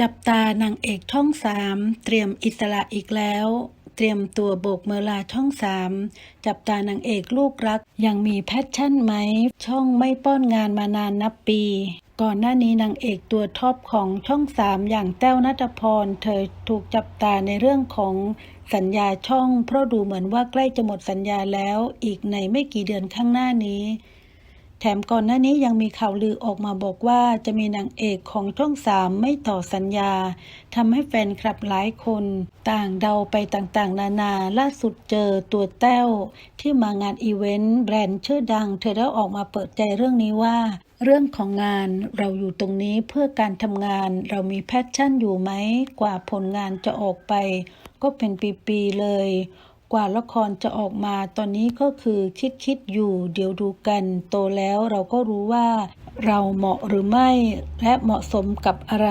จับตานางเอกช่องสามเตรียมอิสระอีกแล้ว เตรียมตัวโบกเมลาช่องสามจับตานางเอกลูกรัก ยังมีแพชชั่นไหม ช่องไม่ป้อนงานมานานนับปี ก่อนหน้านี้นางเอกตัวท็อปของช่องสามอย่างแต้วนัทพร เธอถูกจับตาในเรื่องของสัญญาช่อง เพราะดูเหมือนว่าใกล้จะหมดสัญญาแล้ว อีกในไม่กี่เดือนข้างหน้านี้ แถมก่อนหน้านี้ยังมีข่าวลือออกมาบอกว่าจะมีนางเอกของช่องสามไม่ต่อสัญญาทำให้แฟนคลับหลายคน ต่างเดาไปต่างๆ นานาล่าสุดเจอตัวแต้ว ที่มางานอีเวนต์แบรนด์ชื่อดัง เธอได้ออกมาเปิดใจเรื่องนี้ว่า เรื่องของงานเราอยู่ตรงนี้เพื่อการทำงานเรามีแพชชั่นอยู่ไหมกว่าผลงานจะออกไป ก็เป็นปีๆเลย กว่าละครจะออกมาตอนนี้ก็คือคิดคิดอยู่ เดี๋ยวดูกันโตแล้วเราก็รู้ว่า เราเหมาะหรือไม่และเหมาะสมกับอะไร